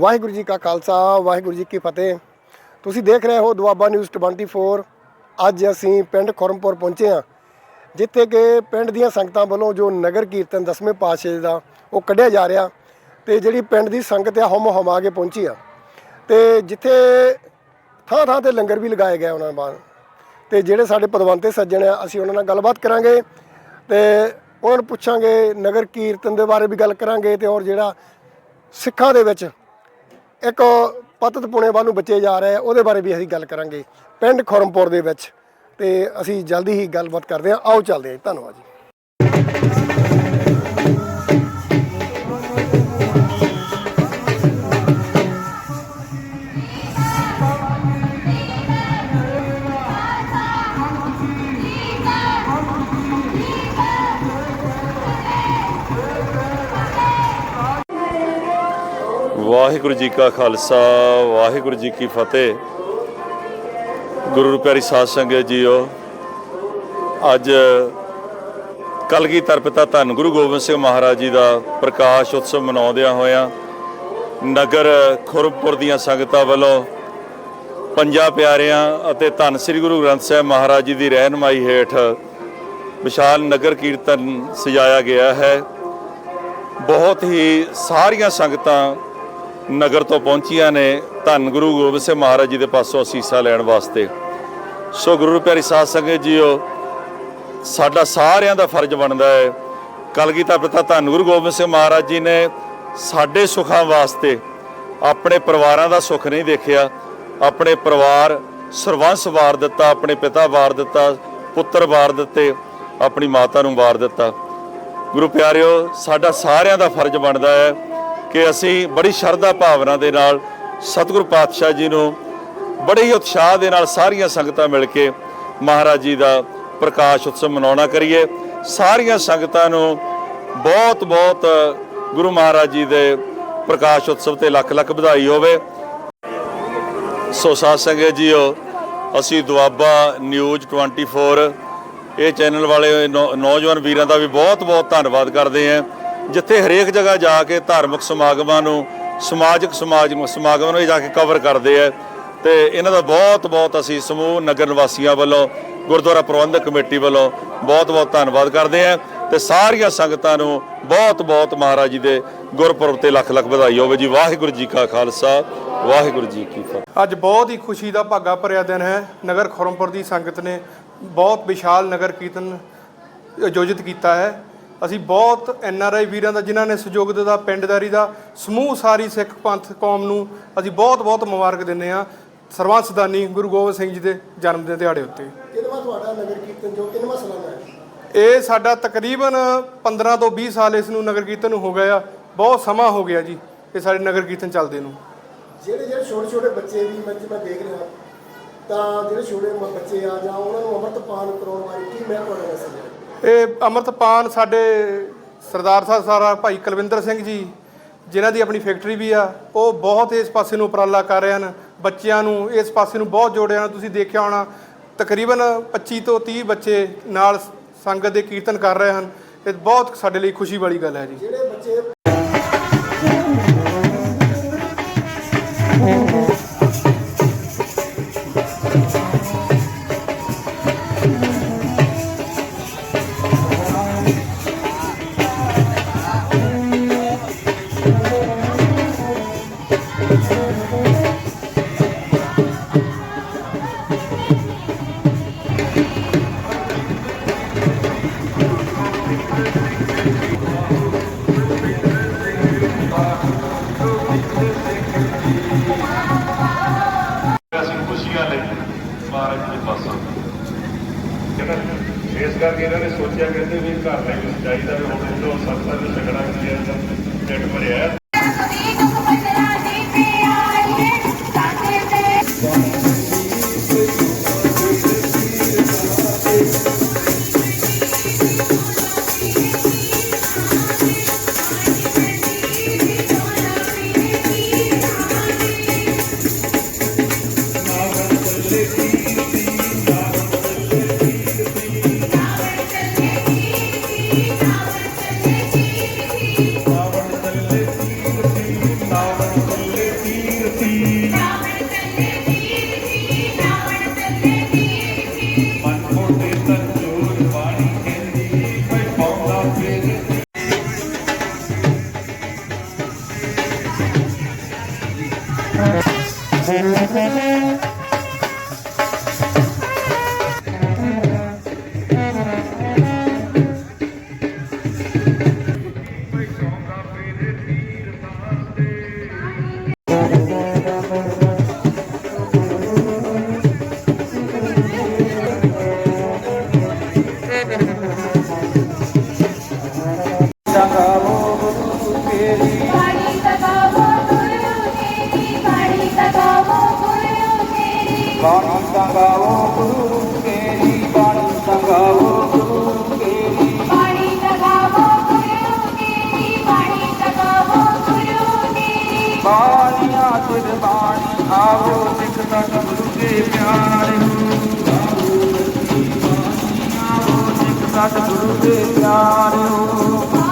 ਵਾਹਿਗੁਰੂ ਜੀ ਕਾ ਖਾਲਸਾ, ਵਾਹਿਗੁਰੂ ਜੀ ਕੀ ਫਤਿਹ। ਤੁਸੀਂ ਦੇਖ ਰਹੇ ਹੋ ਦੁਆਬਾ ਨਿਊਜ਼ 24 ਅੱਜ ਅਸੀਂ ਪਿੰਡ ਖੁਰਮਪੁਰ ਪਹੁੰਚੇ ਹਾਂ, ਜਿੱਥੇ ਕਿ ਪਿੰਡ ਦੀਆਂ ਸੰਗਤਾਂ ਵੱਲੋਂ ਜੋ ਨਗਰ ਕੀਰਤਨ ਦਸਵੇਂ ਪਾਤਸ਼ਾਹ ਦਾ ਉਹ ਕੱਢਿਆ ਜਾ ਰਿਹਾ ਤੇ ਜਿਹੜੀ ਪਿੰਡ ਦੀ ਸੰਗਤ ਆ, ਹਮ ਹਮਾ ਕੇ ਪਹੁੰਚੀ ਆ। ਤੇ ਜਿੱਥੇ ਥਾਂ ਥਾਂ ਤੇ ਲੰਗਰ ਵੀ ਲਗਾਏ ਗਏ ਉਹਨਾਂ ਬਾਅਦ ਤੇ ਜਿਹੜੇ ਸਾਡੇ ਪਦਵੰਤੇ ਸੱਜਣ ਆ, ਅਸੀਂ ਉਹਨਾਂ ਨਾਲ ਗੱਲਬਾਤ ਕਰਾਂਗੇ ਤੇ ਉਹਨਾਂ ਨੂੰ ਪੁੱਛਾਂਗੇ, ਨਗਰ ਕੀਰਤਨ ਦੇ ਬਾਰੇ ਵੀ ਗੱਲ ਕਰਾਂਗੇ ਤੇ ਔਰ ਜਿਹੜਾ ਸਿੱਖਾਂ ਦੇ ਵਿੱਚ ਇੱਕ ਪਤਤ ਪੁਣੇ ਵੱਲ ਨੂੰ ਬੱਚੇ ਜਾ ਰਹੇ ਆ, ਉਹਦੇ ਬਾਰੇ ਵੀ ਅਸੀਂ ਗੱਲ ਕਰਾਂਗੇ। ਪਿੰਡ ਖੁਰਮਪੁਰ ਦੇ ਵਿੱਚ। ਤੇ ਅਸੀਂ ਜਲਦੀ ਹੀ ਗੱਲਬਾਤ ਕਰਦੇ ਹਾਂ। ਆਓ ਚੱਲਦੇ ਹਾਂ ਜੀ। ਧੰਨਵਾਦ ਜੀ। ਵਾਹਿਗੁਰੂ ਜੀ ਕਾ ਖਾਲਸਾ, ਵਾਹਿਗੁਰੂ ਜੀ ਕੀ ਫਤਿਹ। ਗੁਰੂ ਪਿਆਰੀ ਸਾਧ ਸੰਗਤ ਜੀਓ, ਅੱਜ ਕਲਗੀਧਰ ਪਿਤਾ ਧੰਨ ਗੁਰੂ ਗੋਬਿੰਦ ਸਿੰਘ ਮਹਾਰਾਜ ਜੀ ਦਾ ਪ੍ਰਕਾਸ਼ ਉਤਸਵ ਮਨਾਉਂਦਿਆਂ ਹੋਇਆਂ ਨਗਰ ਖੁਰਮਪੁਰ ਦੀਆਂ ਸੰਗਤਾਂ ਵੱਲੋਂ ਪੰਜਾਂ ਪਿਆਰਿਆਂ ਅਤੇ ਧੰਨ ਸ੍ਰੀ ਗੁਰੂ ਗ੍ਰੰਥ ਸਾਹਿਬ ਮਹਾਰਾਜ ਜੀ ਦੀ ਰਹਿਨਮਾਈ ਹੇਠ ਵਿਸ਼ਾਲ ਨਗਰ ਕੀਰਤਨ ਸਜਾਇਆ ਗਿਆ ਹੈ। ਬਹੁਤ ਹੀ ਸਾਰੀਆਂ ਸੰਗਤਾਂ ਨਗਰ ਤੋਂ ਪਹੁੰਚੀਆਂ ਨੇ ਧੰਨ ਗੁਰੂ ਗੋਬਿੰਦ ਸਿੰਘ ਮਹਾਰਾਜ ਜੀ ਦੇ ਪਾਸੋਂ ਅਸੀਸਾ ਲੈਣ ਵਾਸਤੇ। ਸੋ ਗੁਰੂ ਪਿਆਰੀ ਸਾਧ ਸੰਗਤ ਜੀਓ, ਸਾਡਾ ਸਾਰਿਆਂ ਦਾ ਫਰਜ਼ ਬਣਦਾ ਹੈ। ਕਲਗੀਧਰ ਪਿਤਾ ਧੰਨ ਗੁਰੂ ਗੋਬਿੰਦ ਸਿੰਘ ਮਹਾਰਾਜ ਜੀ ਨੇ ਸਾਡੇ ਸੁੱਖਾਂ ਵਾਸਤੇ ਆਪਣੇ ਪਰਿਵਾਰਾਂ ਦਾ ਸੁੱਖ ਨਹੀਂ ਦੇਖਿਆ। ਆਪਣੇ ਪਰਿਵਾਰ ਸਰਵੰਸ ਵਾਰ ਦਿੱਤਾ, ਆਪਣੇ ਪਿਤਾ ਵਾਰ ਦਿੱਤਾ, ਪੁੱਤਰ ਵਾਰ ਦਿੱਤੇ, ਆਪਣੀ ਮਾਤਾ ਨੂੰ ਵਾਰ ਦਿੱਤਾ। ਗੁਰੂ ਪਿਆਰਿਓ, ਸਾਡਾ ਸਾਰਿਆਂ ਦਾ ਫਰਜ਼ ਬਣਦਾ ਹੈ ਕਿ ਅਸੀਂ ਬੜੀ ਸ਼ਰਧਾ ਭਾਵਨਾ ਦੇ ਨਾਲ ਸਤਿਗੁਰੂ ਪਾਤਸ਼ਾਹ ਜੀ ਨੂੰ ਬੜੇ ਹੀ ਉਤਸ਼ਾਹ ਦੇ ਨਾਲ ਸਾਰੀਆਂ ਸੰਗਤਾਂ ਮਿਲ ਕੇ ਮਹਾਰਾਜ ਜੀ ਦਾ ਪ੍ਰਕਾਸ਼ ਉਤਸਵ ਮਨਾਉਣਾ ਕਰੀਏ। ਸਾਰੀਆਂ ਸੰਗਤਾਂ ਨੂੰ ਬਹੁਤ ਬਹੁਤ ਗੁਰੂ ਮਹਾਰਾਜ ਜੀ ਦੇ ਪ੍ਰਕਾਸ਼ ਉਤਸਵ ਤੇ ਲੱਖ ਲੱਖ ਵਧਾਈ ਹੋਵੇ। ਸੋ ਸਾਧ ਸੰਗਤ ਜੀਓ, ਅਸੀਂ ਦੁਆਬਾ ਨਿਊਜ਼ 24 ਇਹ ਚੈਨਲ ਵਾਲੇ ਨੌ- ਨੌਜਵਾਨ ਵੀਰਾਂ ਦਾ ਵੀ ਬਹੁਤ-ਬਹੁਤ ਧੰਨਵਾਦ ਕਰਦੇ ਹਾਂ। ਜਿੱਥੇ ਹਰੇਕ ਜਗ੍ਹਾ ਜਾ ਕੇ ਧਾਰਮਿਕ ਸਮਾਗਮਾਂ ਨੂੰ, ਸਮਾਜਿਕ ਸਮਾਜ, ਸਮਾਗਮਾਂ ਨੂੰ ਜਾ ਕੇ ਕਵਰ ਕਰਦੇ ਆ। ਤੇ ਇਹਨਾਂ ਦਾ ਬਹੁਤ-ਬਹੁਤ ਅਸੀਂ ਸਮੂਹ, ਨਗਰ ਨਿਵਾਸੀਆਂ ਵੱਲੋਂ, ਗੁਰਦੁਆਰਾ ਪ੍ਰਬੰਧਕ ਕਮੇਟੀ ਵੱਲੋਂ ਬਹੁਤ-ਬਹੁਤ ਧੰਨਵਾਦ ਕਰਦੇ ਹਾਂ ਤੇ ਸਾਰੀਆਂ ਸੰਗਤਾਂ ਨੂੰ ਬਹੁਤ-ਬਹੁਤ ਮਹਾਰਾਜ ਜੀ ਦੇ ਗੁਰਪੁਰਬ ਤੇ ਲੱਖ-ਲੱਖ ਵਧਾਈ ਹੋਵੇ ਜੀ। ਵਾਹਿਗੁਰੂ ਜੀ ਕਾ ਖਾਲਸਾ, ਵਾਹਿਗੁਰੂ ਜੀ ਕੀ ਫਤਿਹ। ਅੱਜ ਬਹੁਤ ਹੀ ਖੁਸ਼ੀ ਦਾ ਭਾਗਾ ਭਰਿਆ ਦਿਨ ਹੈ। ਨਗਰ ਖੁਰਮਪੁਰ ਦੀ ਸੰਗਤ ਨੇ ਬਹੁਤ ਵਿਸ਼ਾਲ ਨਗਰ ਕੀਰਤਨ ਆਯੋਜਿਤ ਕੀਤਾ ਹੈ। ਅਸੀਂ ਬਹੁਤ ਐਨ ਆਰ ਆਈ ਵੀਰਾਂ ਦਾ ਜਿਨ੍ਹਾਂ ਨੇ ਸਹਿਯੋਗ ਦਿੱਤਾ ਪਿੰਡਦਾਰੀ ਦਾ ਸਮੂਹ ਸਾਰੀ ਸਿੱਖ ਪੰਥ ਕੌਮ ਨੂੰ ਅਸੀਂ ਬਹੁਤ ਬਹੁਤ ਮੁਬਾਰਕ ਦਿੰਦੇ ਹਾਂ। ਸਰਵੰਸਦਾਨੀ ਗੁਰੂ ਗੋਬਿੰਦ ਸਿੰਘ ਜੀ ਦੇ ਜਨਮ ਦੇ ਦਿਹਾੜੇ ਉੱਤੇ। ਕਿੰਨਵਾ ਤੁਹਾਡਾ ਨਗਰ ਕੀਰਤਨ ਜੋ ਕਿੰਨਵਾ ਸਾਲਾਨਾ ਹੈ? ਇਹ ਸਾਡਾ ਤਕਰੀਬਨ 15 ਤੋਂ 20 ਸਾਲ ਇਸ ਨੂੰ ਨਗਰ ਕੀਰਤਨ ਨੂੰ ਹੋ ਗਿਆ ਬਹੁਤ ਸਮਾਂ ਹੋ ਗਿਆ ਜੀ ਇਹ ਸਾਡੇ ਨਗਰ ਕੀਰਤਨ ਚੱਲਦੇ ਨੂੰ। ਜਿਹੜੇ ਜਿਹੜੇ ਛੋਟੇ ਛੋਟੇ ਬੱਚੇ ਵੀ ਮੈਂ ਮੈਂ ਦੇਖ ਰਿਹਾ ਤਾਂ ਜਿਹੜੇ ਛੋਟੇ ਬੱਚੇ ਆ ਜਾਂ ਉਹਨਾਂ ਨੂੰ ਅੰਮ੍ਰਿਤਪਾਨ ਕਰਾਉਣ ਬਾਰੇ ਕੀ ਮੈਂ ਤੁਹਾਡਾ ਹੈ ਇਹ ਅੰਮ੍ਰਿਤਪਾਨ ਸਾਡੇ ਸਰਦਾਰ ਸਾਹਿਬ ਸਾਰਾ ਭਾਈ ਕੁਲਵਿੰਦਰ ਸਿੰਘ ਜੀ, ਜਿਨ੍ਹਾਂ ਦੀ ਆਪਣੀ ਫੈਕਟਰੀ ਵੀ ਆ, ਉਹ ਬਹੁਤ ਇਸ ਪਾਸੇ ਨੂੰ ਉਪਰਾਲਾ ਕਰ ਰਹੇ ਹਨ। ਬੱਚਿਆਂ ਨੂੰ ਇਸ ਪਾਸੇ ਨੂੰ ਬਹੁਤ ਜੋੜਿਆ ਹਨ। ਤੁਸੀਂ ਦੇਖਿਆ ਹੋਣਾ, ਤਕਰੀਬਨ 25 ਤੋਂ 30 ਬੱਚੇ ਨਾਲ ਸੰਗਤ ਦੇ ਕੀਰਤਨ ਕਰ ਰਹੇ ਹਨ। ਇਹ ਬਹੁਤ ਸਾਡੇ ਲਈ ਖੁਸ਼ੀ ਵਾਲੀ ਗੱਲ ਹੈ ਜੀ। ਕਹਿੰਦਾ ਇਸ ਕਰਕੇ ਇਹਨਾਂ ਨੇ ਸੋਚਿਆ ਕਹਿੰਦੇ ਵੀ ਘਰ ਲੈ ਕੇ ਚਾਹੀਦਾ ਵੀ ਹੁਣ ਜੋ ਸੱਤਾਂ ਦੇ ਛਗੜਾ ਕੀ ਹੈ ਡੱਟ ਭਰਿਆ ਆਵੋ ਸਿੱਖ ਤਨ ਗੁਰੂ ਕੇ ਪਿਆਰੇ ਆਵੋ ਸਿੱਖ ਤਨ ਗੁਰੂ ਕੇ ਪਿਆਰੇ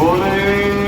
Morning.